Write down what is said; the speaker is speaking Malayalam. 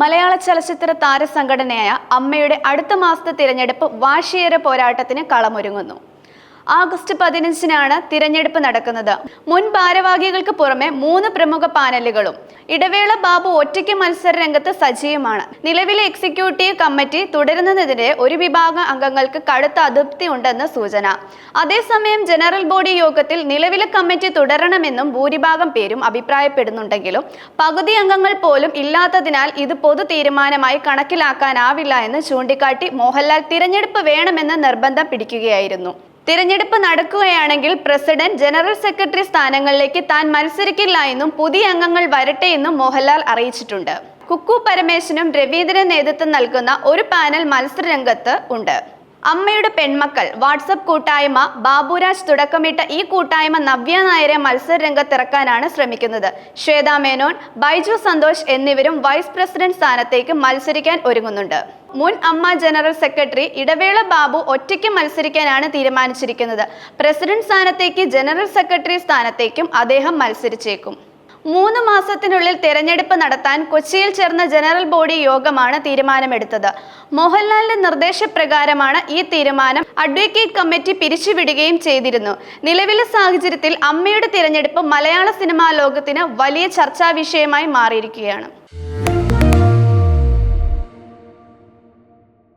മലയാള ചലച്ചിത്ര താരസംഘടനയായ അമ്മയുടെ അടുത്ത മാസത്തെ തിരഞ്ഞെടുപ്പ് വാശിയേറെ പോരാട്ടത്തിന് കളമൊരുങ്ങുന്നു. ആഗസ്റ്റ് പതിനഞ്ചിനാണ് തിരഞ്ഞെടുപ്പ് നടക്കുന്നത്. മുൻ ഭാരവാഹികൾക്ക് പുറമെ മൂന്ന് പ്രമുഖ പാനലുകളും ഇടവേള ബാബു ഒറ്റയ്ക്ക് മത്സര രംഗത്ത് സജീവമാണ്. നിലവിലെ എക്സിക്യൂട്ടീവ് കമ്മിറ്റി തുടരുന്നതിനെതിരെ ഒരു വിഭാഗം അംഗങ്ങൾക്ക് കടുത്ത അതൃപ്തി ഉണ്ടെന്ന് സൂചന. അതേസമയം ജനറൽ ബോഡി യോഗത്തിൽ നിലവിലെ കമ്മിറ്റി തുടരണമെന്നും ഭൂരിഭാഗം പേരും അഭിപ്രായപ്പെടുന്നുണ്ടെങ്കിലും പകുതി അംഗങ്ങൾ പോലും ഇല്ലാത്തതിനാൽ ഇത് പൊതു തീരുമാനമായി കണക്കിലാക്കാനാവില്ല എന്ന് ചൂണ്ടിക്കാട്ടി മോഹൻലാൽ തിരഞ്ഞെടുപ്പ് വേണമെന്ന് നിർബന്ധം പിടിക്കുകയായിരുന്നു. തിരഞ്ഞെടുപ്പ് നടക്കുകയാണെങ്കിൽ പ്രസിഡന്റ് ജനറൽ സെക്രട്ടറി സ്ഥാനങ്ങളിലേക്ക് താൻ മത്സരിക്കില്ല എന്നും പുതിയ അംഗങ്ങൾ വരട്ടെ എന്നും മോഹൻലാൽ അറിയിച്ചിട്ടുണ്ട്. കുക്കു പരമേശനും രവീന്ദ്രൻ നേതൃത്വം നൽകുന്ന ഒരു പാനൽ മത്സരരംഗത്ത് ഉണ്ട്. അമ്മയുടെ പെൺമക്കൾ വാട്സപ്പ് കൂട്ടായ്മ ബാബുരാജ് തുടക്കമിട്ട ഈ കൂട്ടായ്മ നവ്യ നായരെ മത്സര രംഗത്തിറക്കാനാണ് ശ്രമിക്കുന്നത്. ശ്വേതാ മേനോൻ ബൈജു സന്തോഷ് എന്നിവരും വൈസ് പ്രസിഡന്റ് സ്ഥാനത്തേക്ക് മത്സരിക്കാൻ ഒരുങ്ങുന്നുണ്ട്. മുൻ അമ്മ ജനറൽ സെക്രട്ടറി ഇടവേള ബാബു ഒറ്റയ്ക്ക് മത്സരിക്കാനാണ് തീരുമാനിച്ചിരിക്കുന്നത്. പ്രസിഡന്റ് സ്ഥാനത്തേക്ക് ജനറൽ സെക്രട്ടറി സ്ഥാനത്തേക്കും അദ്ദേഹം മത്സരിച്ചേക്കും. മൂന്ന് മാസത്തിനുള്ളിൽ തെരഞ്ഞെടുപ്പ് നടത്താൻ കൊച്ചിയിൽ ചേർന്ന ജനറൽ ബോഡി യോഗമാണ് തീരുമാനമെടുത്തത്. മോഹൻലാലിന്റെ നിർദ്ദേശപ്രകാരമാണ് ഈ തീരുമാനം അഡ്വക്കേറ്റ് കമ്മിറ്റി പിരിച്ചുവിടുകയും ചെയ്തിരുന്നു. നിലവിലെ സാഹചര്യത്തിൽ അമ്മയുടെ തിരഞ്ഞെടുപ്പ് മലയാള സിനിമാ ലോകത്തിന് വലിയ ചർച്ചാ വിഷയമായി മാറിയിരിക്കുകയാണ്.